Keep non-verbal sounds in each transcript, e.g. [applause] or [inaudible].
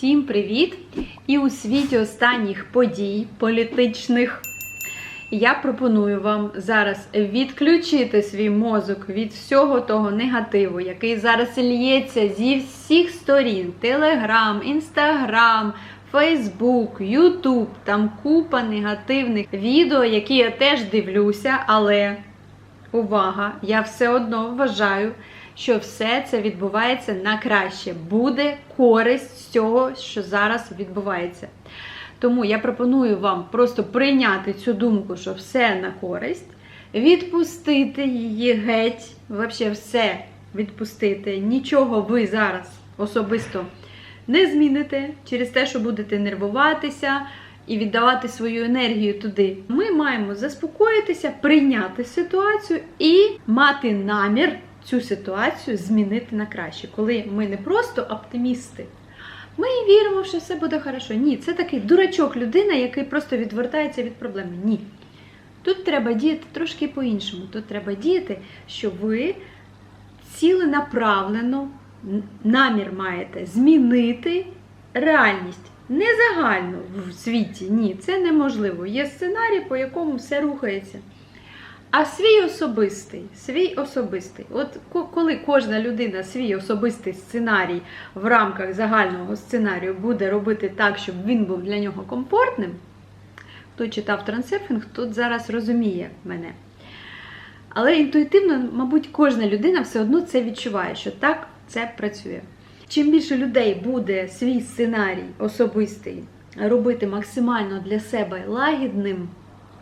Всім привіт! І у світі останніх подій політичних я пропоную вам зараз відключити свій мозок від всього того негативу, який зараз лється зі всіх сторін: Телеграм, Інстаграм, Фейсбук, Ютуб, там купа негативних відео, які я теж дивлюся, але увага! Я все одно вважаю, що все це відбувається на краще. Буде користь з цього, що зараз відбувається. Тому я пропоную вам просто прийняти цю думку, що все на користь, відпустити її геть, взагалі все відпустити. Нічого ви зараз особисто не зміните через те, що будете нервуватися і віддавати свою енергію туди. Ми маємо заспокоїтися, прийняти ситуацію і мати намір цю ситуацію змінити на краще, коли ми не просто оптимісти. Ми віримо, що все буде хорошо. Ні, це такий дурачок людина, який просто відвертається від проблеми. Ні. Тут треба діяти трошки по-іншому. Тут треба діяти, що ви ціленаправлено намір маєте змінити реальність. Не загально в світі, ні, це неможливо. Є сценарій, по якому все рухається. А свій особистий, свій особистий. От коли кожна людина свій особистий сценарій в рамках загального сценарію буде робити так, щоб він був для нього комфортним, хто читав трансерфінг, тут зараз розуміє мене. Але інтуїтивно, мабуть, кожна людина все одно це відчуває, що так це працює. Чим більше людей буде свій сценарій особистий робити максимально для себе лагідним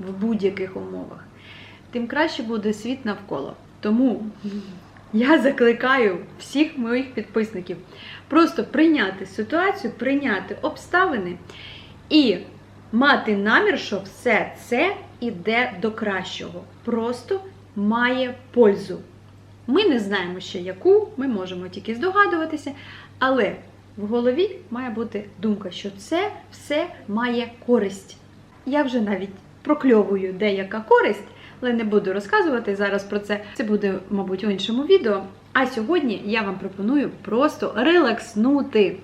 в будь-яких умовах, тим краще буде світ навколо. Тому я закликаю всіх моїх підписників просто прийняти ситуацію, прийняти обставини і мати намір, що все це іде до кращого. Просто має пользу. Ми не знаємо ще яку, ми можемо тільки здогадуватися, але в голові має бути думка, що це все має користь. Я вже навіть прокльовую деяка користь, але не буду розказувати зараз про це. Це буде, мабуть, у іншому відео. А сьогодні я вам пропоную просто релакснути,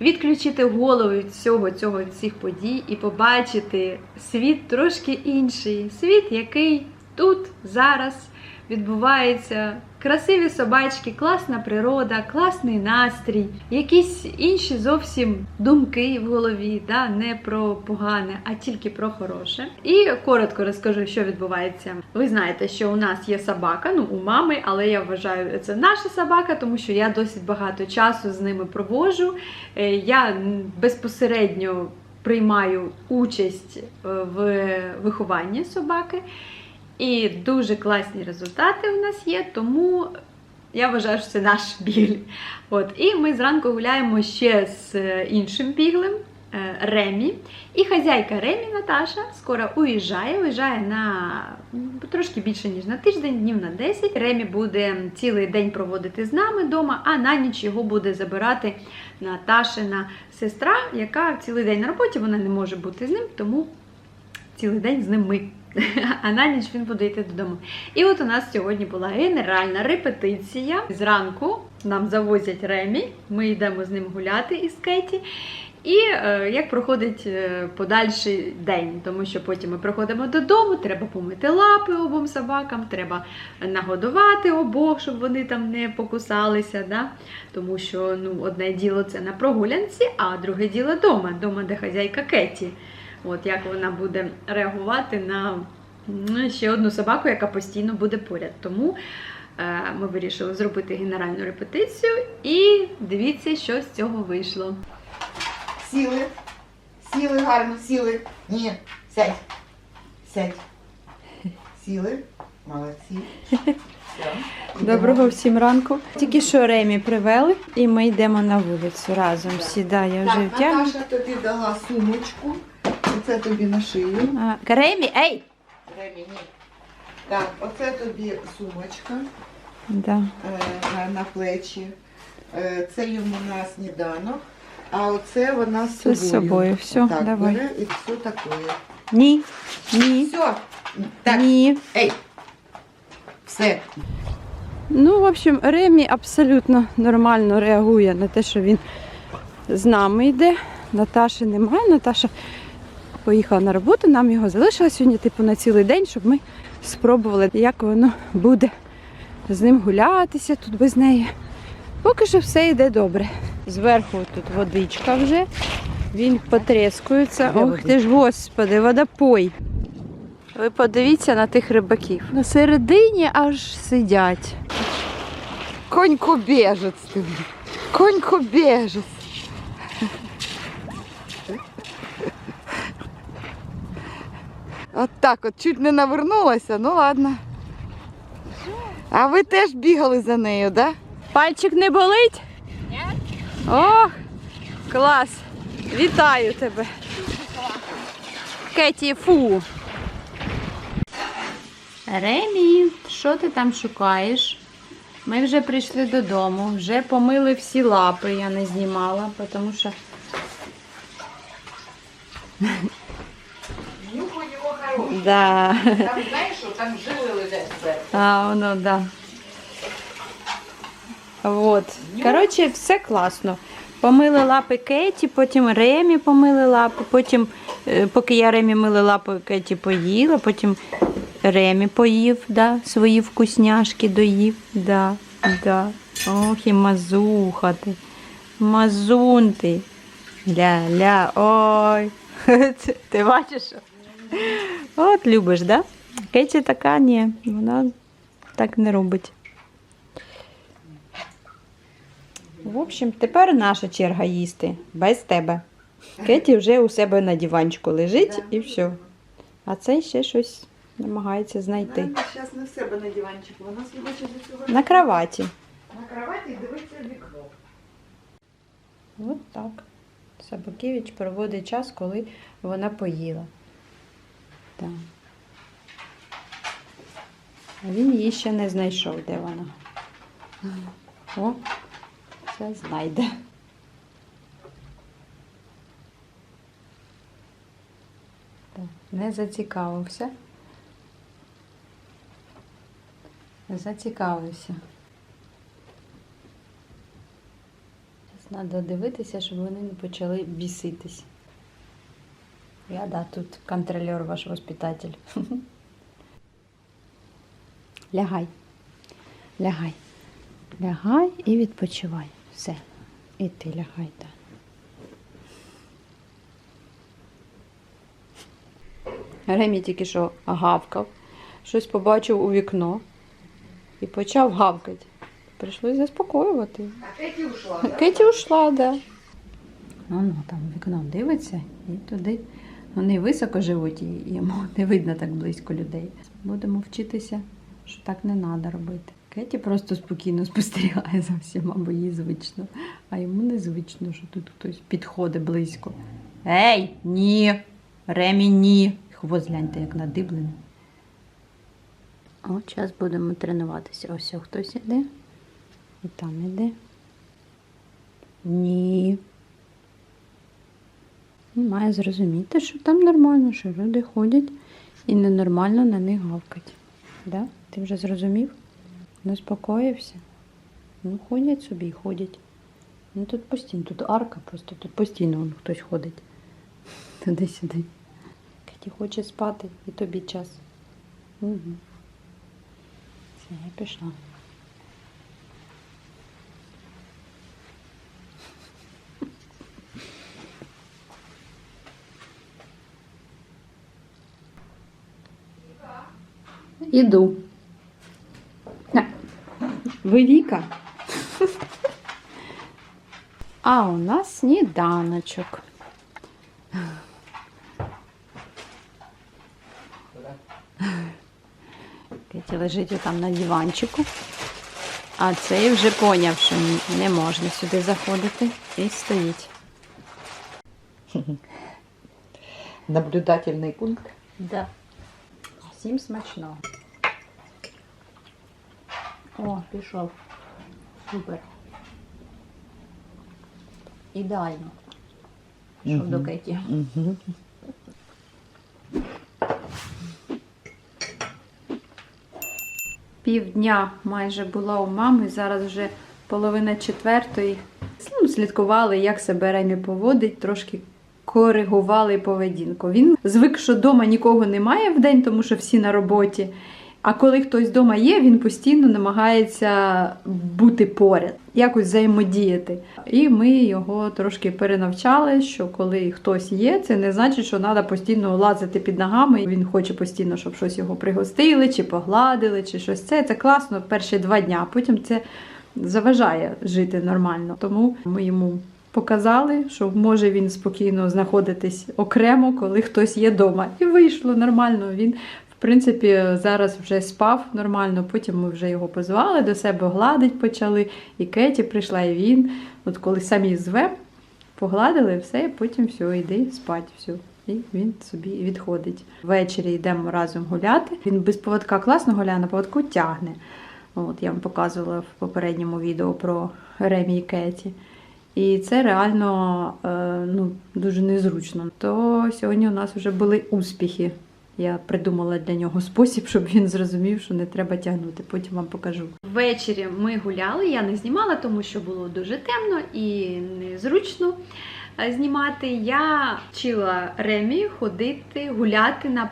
відключити голову від всього цього від всіх подій і побачити світ трошки інший. Світ, який тут зараз відбувається. Красиві собачки, класна природа, класний настрій, якісь інші зовсім думки в голові, да? не про погане, а тільки про хороше. І коротко розкажу, що відбувається. Ви знаєте, що у нас є собака, ну у мами, але я вважаю, це наша собака, тому що я досить багато часу з ними проводжу. Е, Я безпосередньо приймаю участь е, в вихованні собаки. І дуже класні результати у нас є, тому я вважаю, що це наш бігль. От. І ми зранку гуляємо ще з е, іншим біглем е, Ремі. І хазяйка Ремі Наташа скоро уїжджає, уїжджає на трошки більше, ніж на тиждень, днів на 10. Ремі буде цілий день проводити з нами вдома, а на ніч його буде забирати Наташина сестра, яка цілий день на роботі, вона не може бути з ним, тому цілий день з ним ми. [laughs] А на ніч він буде йти додому. І от у нас сьогодні була генеральна репетиція. Зранку нам завозять Ремі, ми йдемо з ним гуляти із Кеті. І е, як проходить е, подальший день, тому що потім ми приходимо додому, треба помити лапи обом собакам, треба нагодувати обох, щоб вони там не покусалися. Да? Тому що ну, одне діло це на прогулянці, а друге діло вдома, вдома, де хазяйка Кеті. От як вона буде реагувати на ну, ще одну собаку, яка постійно буде поряд. Тому е, ми вирішили зробити генеральну репетицію і дивіться, що з цього вийшло. Сіли. Сіли гарно, сіли. Ні, сядь. Сядь. Сіли. Молодці. Все. Доброго всім ранку. Тільки що Ремі привели, і ми йдемо на вулицю разом. Сідає вже Так. Наташа тобі дала сумочку. Оце тобі на шию. Ремі, ей! Ремі, ні. Так, оце тобі сумочка Да. е, на, на плечі. Е, це йому на сніданок. А оце вона з Все собою. з собою. Все, так, давай. бере і все таке. Ні, ні, Все. Так, ні. ей. Все. Ну, в общем, Ремі абсолютно нормально реагує на те, що він з нами йде. Наташі немає. Наташа поїхала на роботу, нам його залишила сьогодні, типу, на цілий день, щоб ми спробували, як воно буде з ним гулятися тут без неї. Поки що все йде добре. Зверху тут водичка вже. Він потрескується. Ох ти ж, господи, водопой. Ви подивіться на тих рибаків. На середині аж сидять. Конько біжець. Конько біжець. От так от, чуть не навернулася, ну ладно. А ви теж бігали за нею, да? Пальчик не болить? Ні. Ох, клас. Вітаю тебе. Кеті, фу. Ремі, що ти там шукаєш? Ми вже прийшли додому, вже помили всі лапи, я не знімала, тому що. Да. Там знаєш, що там жили лежать. А, воно, да. Вот. Коротше, все класно. Помили лапи Кеті, потім Ремі помили лапи, потім, е, поки я Ремі мили лапи, Кеті поїла, потім Ремі поїв, да, свої вкусняшки доїв. Да, да. Ох, і мазуха ти. Мазун ти. Ля-ля, ой. [laughs] Ти бачиш? що? От любиш, да? Кеті така, ні, вона так не робить. В общем, тепер наша черга їсти без тебе. Кеті вже у себе на диванчику лежить і все. А цей ще щось намагається знайти. Зараз не в себе на диванчику, вона судячи до цього На кроваті. на кроваті дивиться вікно. От так. Собакевич проводить час, коли вона поїла. Так. А він її ще не знайшов, де вона. О, це знайде. Не зацікавився. Зацікавився. Треба дивитися, щоб вони не почали біситись. Я, да, тут контролер ваш воспитатель. Лягай. Лягай. Лягай і відпочивай. Все. І ти лягай, так. Ремі тільки що гавкав, щось побачив у вікно і почав гавкати. Прийшлось заспокоювати. А Кеті ушла. Кеті ушла, да. Ну, ну, там в вікно дивиться і туди. Вони високо живуть, і йому [laughs] не видно так близько людей. Будемо вчитися, що так не треба робити. Кеті просто спокійно [laughs] спостерігає за всіма, бо їй звично. А йому незвично, що тут хтось підходить близько. Ей, ні! Ремі, ні! Хвост гляньте, як надиблений. О, зараз будемо тренуватися. Ось хтось іде. І там іде. Ні. Він має зрозуміти, що там нормально, що люди ходять і ненормально на них гавкать. Да? Ти вже зрозумів? Не спокоївся? Ну, ходять собі і ходять. Ну тут постійно, тут арка, просто тут постійно вон хтось ходить. [laughs] Туди-сюди. Кеті хоче спати і тобі час. Угу. Все, я пішла. Іду. Ви Віка? А у нас сніданочок. Кеті лежить там на диванчику. А цей вже поняв, що не можна сюди заходити і стоїть. Наблюдательний пункт. Да. Всім смачного. О, пішов. Супер. Ідеально. Пішов Мгм. до Кеті. Угу. Півдня майже була у мами, зараз вже половина четвертої. Ну, слідкували, як себе Ремі поводить, трошки коригували поведінку. Він звик, що вдома нікого немає в день, тому що всі на роботі. А коли хтось вдома є, він постійно намагається бути поряд, якось взаємодіяти. І ми його трошки перенавчали, що коли хтось є, це не значить, що треба постійно лазити під ногами. Він хоче постійно, щоб щось його пригостили, чи погладили, чи щось. Це це класно перші два дня, а потім це заважає жити нормально. Тому ми йому показали, що може він спокійно знаходитись окремо, коли хтось є вдома. І вийшло нормально. Він в принципі, зараз вже спав нормально, потім ми вже його позвали до себе, гладить почали. І Кеті прийшла, і він. От коли самі зве, погладили все, і потім все, йди спать. все. І він собі відходить. Ввечері йдемо разом гуляти. Він без поводка класно гуляє, на поводку тягне. От я вам показувала в попередньому відео про Ремі і Кеті. І це реально е, ну, дуже незручно. То сьогодні у нас вже були успіхи. Я придумала для нього спосіб, щоб він зрозумів, що не треба тягнути. Потім вам покажу. Ввечері ми гуляли, я не знімала, тому що було дуже темно і незручно е, знімати. Я вчила Ремі ходити, гуляти на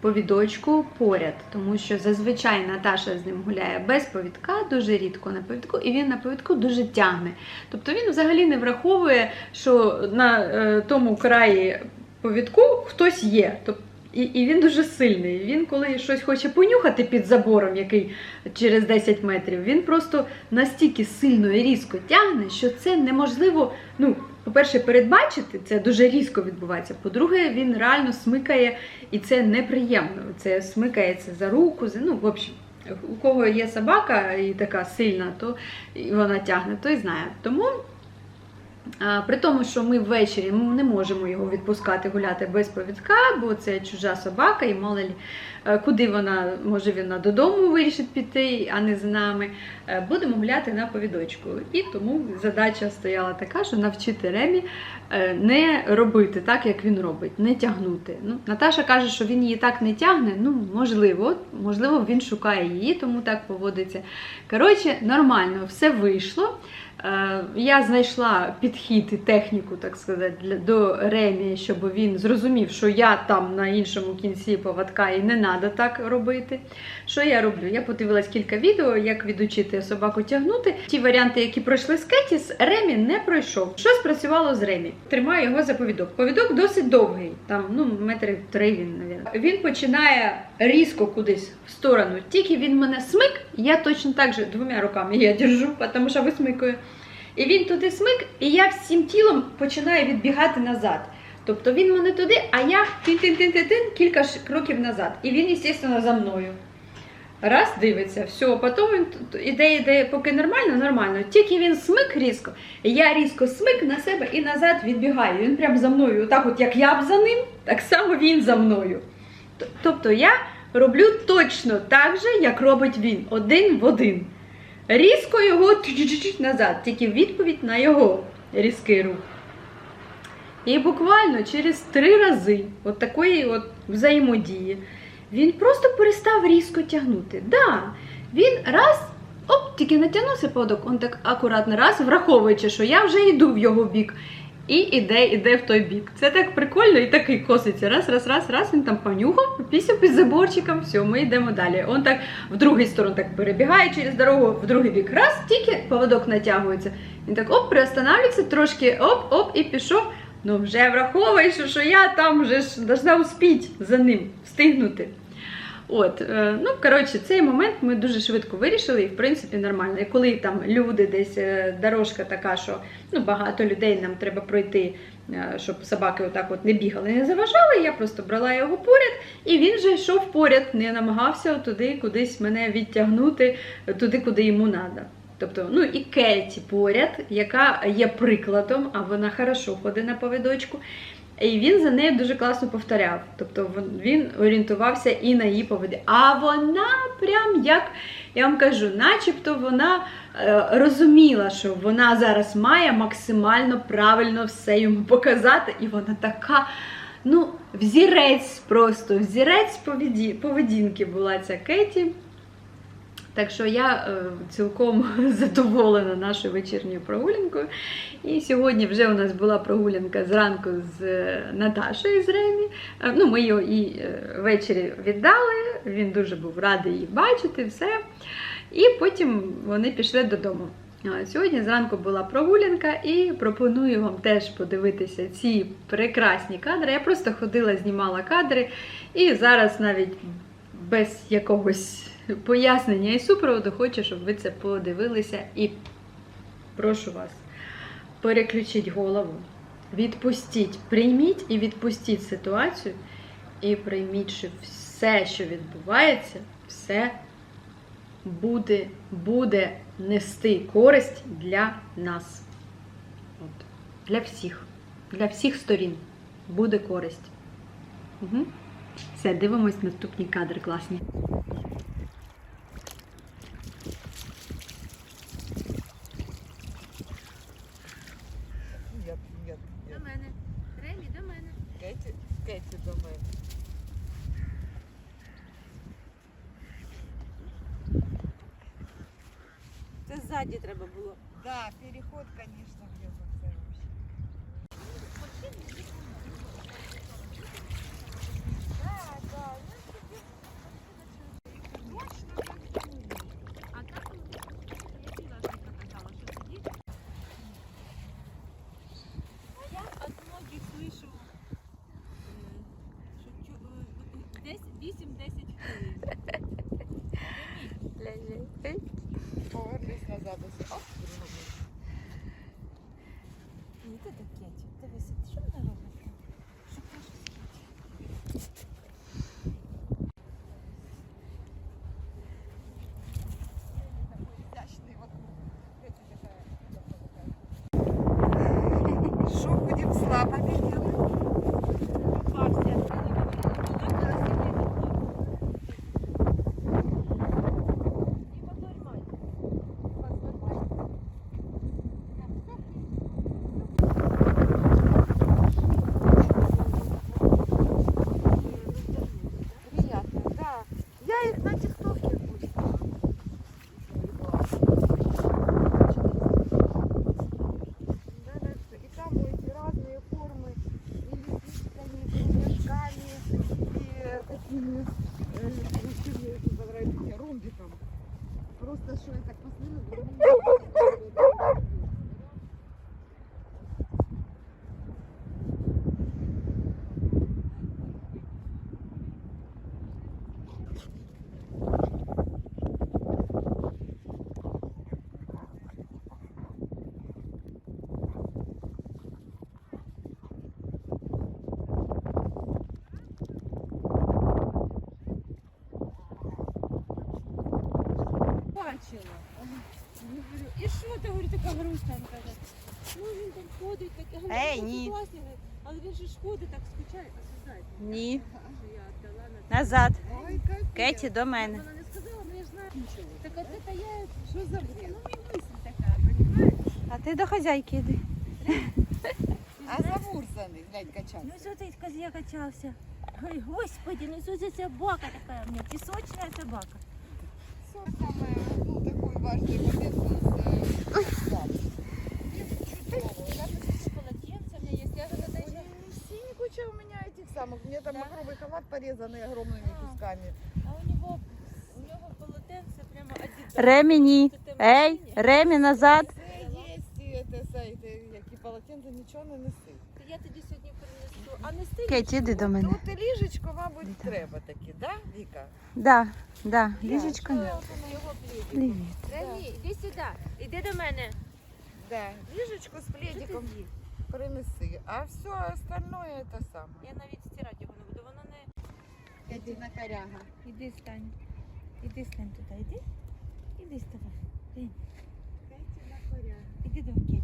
повідочку поряд, тому що зазвичай Наташа з ним гуляє без повідка, дуже рідко на повідку, і він на повідку дуже тягне. Тобто він взагалі не враховує, що на е, тому краї повідку хтось є. Тобто і, і він дуже сильний. Він, коли щось хоче понюхати під забором, який через 10 метрів, він просто настільки сильно і різко тягне, що це неможливо. Ну, по-перше, передбачити це дуже різко відбувається. По-друге, він реально смикає, і це неприємно. Це смикається за руку. за- Ну, в общем, у кого є собака і така сильна, то і вона тягне, той знає. Тому. При тому, що ми ввечері не можемо його відпускати гуляти без повідка, бо це чужа собака, і мало лі, е, куди вона, може вона додому вирішить піти, а не з нами. Е, Будемо гуляти на повідочку. І тому задача стояла така, що навчити Ремі е, не робити так, як він робить, не тягнути. Ну, Наташа каже, що він її так не тягне. Ну, можливо, можливо, він шукає її, тому так поводиться. Коротше, нормально, все вийшло. Е, Я знайшла підхід і техніку, так сказати, для- до Ремі, щоб він зрозумів, що я там на іншому кінці поводка і не треба так робити. Що я роблю? Я подивилась кілька відео, як відучити собаку тягнути. Ті варіанти, які пройшли з Кетіс, Ремі не пройшов. Що спрацювало з Ремі? Тримаю його за повідок. Повідок досить довгий, там ну метрів три він, навіть. Він починає різко кудись в сторону. Тільки він мене смик, я точно так же двома руками я держу, тому що висмикую. І він туди смик, і я всім тілом починаю відбігати назад. Тобто він мене туди, а я тин-тин-тин-тин кілька кроків назад. І він, звісно, за мною. Раз дивиться, все, потім він іде, іде, поки нормально, нормально. Тільки він смик різко, я різко смик на себе і назад відбігаю. Він прям за мною. Отак, от як я б за ним, так само він за мною. Тобто я роблю точно так же, як робить він, один в один. Різко його назад, тільки відповідь на його різкий рух. І буквально через три рази от такої от взаємодії він просто перестав різко тягнути. Да, він раз, оп, тільки натягнувся поводок, он так акуратно раз, враховуючи, що я вже йду в його бік. І іде, іде в той бік. Це так прикольно і такий коситься. Раз, раз, раз, раз, він там понюхав, після під заборчиком, все, ми йдемо далі. Он так в другий сторону так перебігає через дорогу, в другий бік. Раз, тільки поводок натягується. Він так оп, приостанавлився, трошки оп, оп, і пішов. Ну, вже враховуєш, що я там вже ж должна успіть за ним встигнути. От, е, ну коротше, цей момент ми дуже швидко вирішили, і в принципі нормально. І коли там люди десь е, дорожка така, що ну багато людей нам треба пройти, е, щоб собаки отак от не бігали, не заважали. Я просто брала його поряд, і він вже йшов поряд, не намагався туди кудись мене відтягнути, туди, куди йому треба. Тобто, ну і Кеті поряд, яка є прикладом, а вона хорошо ходить на повідочку. І він за нею дуже класно повторяв. Тобто він орієнтувався і на її поведи. А вона прям як я вам кажу, начебто вона е, розуміла, що вона зараз має максимально правильно все йому показати, і вона така. Ну, взірець просто, взірець поведі- поведінки була ця Кеті. Так що я е, цілком [laughs] задоволена нашою вечірньою прогулянкою. І сьогодні вже у нас була прогулянка зранку з е, Наташою з Ремі. Е, Ну, ми е, ввечері віддали. Він дуже був радий її бачити, все. І потім вони пішли додому. Сьогодні зранку була прогулянка і пропоную вам теж подивитися ці прекрасні кадри. Я просто ходила, знімала кадри, і зараз навіть без якогось пояснення і супроводу хочу, щоб ви це подивилися. І прошу вас, переключіть голову, відпустіть, прийміть і відпустіть ситуацію, і прийміть, що все, що відбувається, все буде, буде нести користь для нас. От. Для всіх. Для всіх сторін буде користь. Угу. Все, дивимось наступні кадри класні. Нет, нет, До мене. Ремі, до мене. Кеті, Кеті до мене. Ззаді треба було. Да, переход, конечно, в його и э, мне очень понравились, ромбиком. Просто что я так посмотрела, думаю, Бачила. Я говорю, і що ти, говорю, така грустна? Він каже, ну він там ходить, так, я Ей, «Ну, ні. класний, але він же ж ходить, так скучає, а що знаєте? Ні. Що я віддала на Назад. Ой. Кеті до мене. Вона не сказала, але я ж знаю нічого. Так от це я, Что за бред? ну мій мисль така, розумієш? А ти до хазяйки йди. А замурзанный, глянь, качаться. Ну що ти козя качався? Ой, господи, ну що це собака така у мене, пісочна собака. Все самое, ну, такой важный момент куча у меня этих самых. У меня там Да? махровый халат порезанный огромными А. кусками. А у него, у него полотенце прямо один. Ремі ні. Ей, Ремі назад. Це є це, сайти, які полотенця нічого не неси. Я тоді сьогодні принесу. А не стиль? Кеті, іди до мене. Тут і ліжечко, мабуть, треба таки, да, Віка? Да, да, ліжечко. Привіт. Ремі, іди сюди, іди до мене. Да, ліжечко з пледиком принеси, а все остальное це саме. Я навіть стирати його не буду, воно не... Іди на коряга. Іди стань. Іди стань туди, іди. Іди ставай. Іди. Іди до Кеті.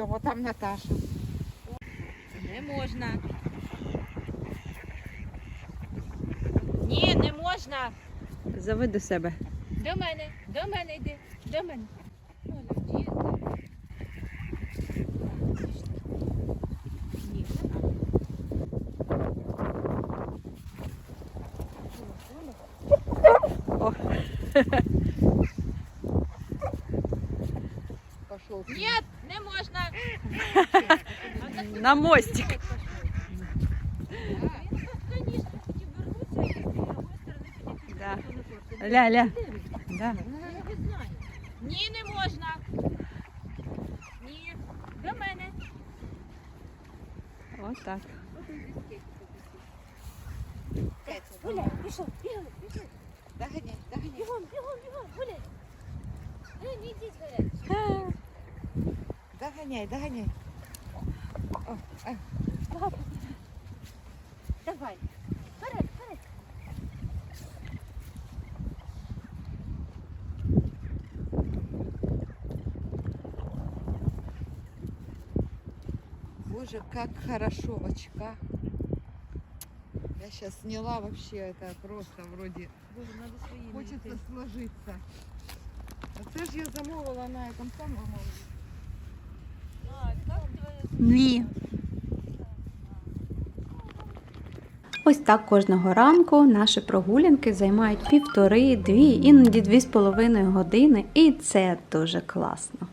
Чому? Там Наташа. Не можна. Ні, не можна. Зови до себе. До мене, до мене йди, до мене. Пошел. Ні, не можна. На мостик. Звісно, хотів вернутися і з другої сторони мостик. Да. Ля-ля. Да. Давай. Вперед, вперед. Боже, как хорошо в очках. Я сейчас сняла вообще это просто вроде. Боже, надо свої Хочется сложиться. А це ж я замовила на этом самому. А, як твоє Ні. Ось так кожного ранку наші прогулянки займають півтори, дві, іноді дві з половиною години, і це дуже класно.